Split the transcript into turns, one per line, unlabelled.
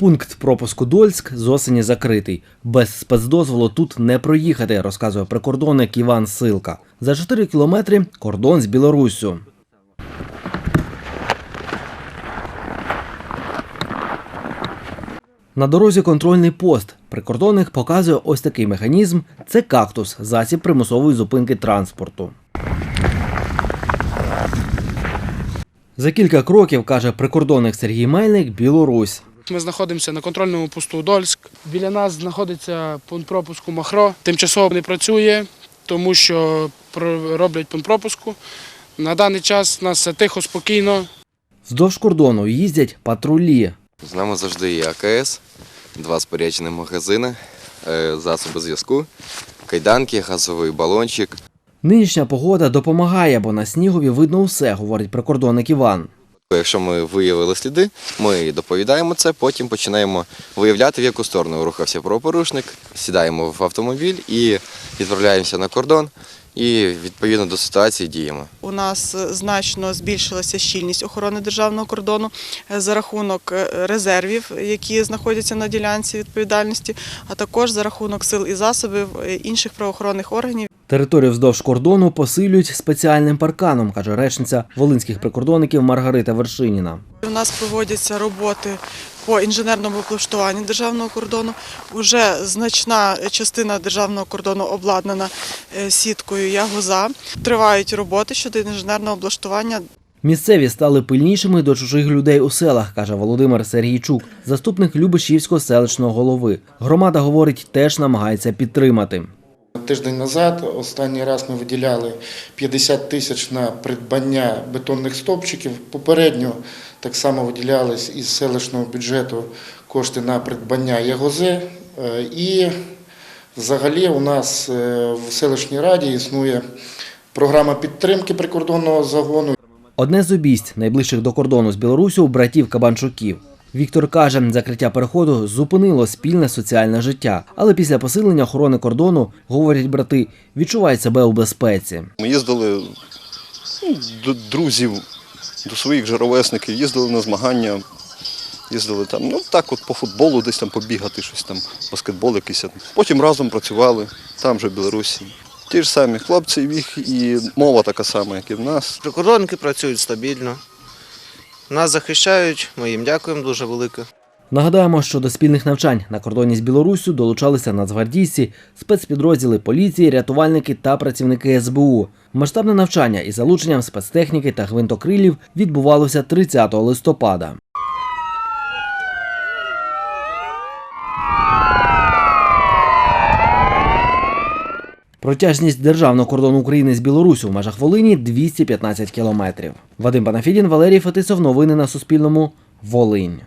Пункт пропуску Дольськ з осені закритий. Без спецдозволу тут не проїхати, розказує прикордонник Іван Силка. За 4 кілометри кордон з Білоруссю. На дорозі контрольний пост. Прикордонник показує ось такий механізм. Це кактус, засіб примусової зупинки транспорту. За кілька кроків, каже прикордонник Сергій Мельник, Білорусь.
Ми знаходимося на контрольному посту Дольськ. Біля нас знаходиться пункт пропуску Махро. Тимчасово не працює, тому що роблять пункт пропуску. На даний час у нас все тихо, спокійно.
Вздовж кордону їздять патрулі.
З нами завжди є АКС, два споряджені магазини, е, засоби зв'язку, кайданки, газовий балончик.
Нинішня погода допомагає, бо на снігові видно усе, говорить прикордонник Іван.
Якщо ми виявили сліди, ми доповідаємо це, потім починаємо виявляти, в яку сторону рухався правопорушник, сідаємо в автомобіль і відправляємося на кордон. І відповідно до ситуації діємо.
У нас значно збільшилася щільність охорони державного кордону е, за рахунок е, резервів, які знаходяться на ділянці відповідальності, а також за рахунок сил і засобів е, інших правоохоронних органів.
Територію вздовж кордону посилюють спеціальним парканом, каже речниця волинських прикордонників Маргарита Вершиніна.
У нас проводяться роботи по інженерному облаштуванню державного кордону. Уже значна частина державного кордону обладнана е, сіткою Ягоза. Тривають роботи щодо інженерного облаштування
Місцеві стали пильнішими до чужих людей у селах, каже Володимир Сергійчук, заступник Любешівського селищного голови. Громада говорить, теж намагається підтримати.
Тиждень назад останній раз ми виділяли 50 тисяч на придбання бетонних стовпчиків. Попередньо так само виділялись із селищного бюджету кошти на придбання ягози. Е, І взагалі у нас е, в селищній раді існує програма підтримки прикордонного загону.
Одне з обійсть найближчих до кордону з Білорусю братів Кабанчуків. Віктор каже, закриття переходу зупинило спільне соціальне життя, але після посилення охорони кордону, говорять брати, відчувають себе у безпеці.
Ми їздили ну, до друзів, до своїх же ровесників, їздили на змагання, їздили там, ну так от по футболу, десь там побігати, щось там, баскетбол якийсь. Потім разом працювали, там же в Білорусі. Ті ж самі хлопці, їх і мова така сама, як і в нас.
Прикордонники працюють стабільно. Нас захищають, ми їм дякуємо дуже велике.
Нагадаємо, що до спільних навчань на кордоні з Білоруссю долучалися нацгвардійці, спецпідрозділи поліції, рятувальники та працівники СБУ. Масштабне навчання із залученням спецтехніки та гвинтокрилів відбувалося 30 листопада. Протяжність державного кордону України з Білорусю в межах Волині 215 кілометрів. Вадим Панафідін, Валерій Фетисов. Новини на Суспільному. Волинь.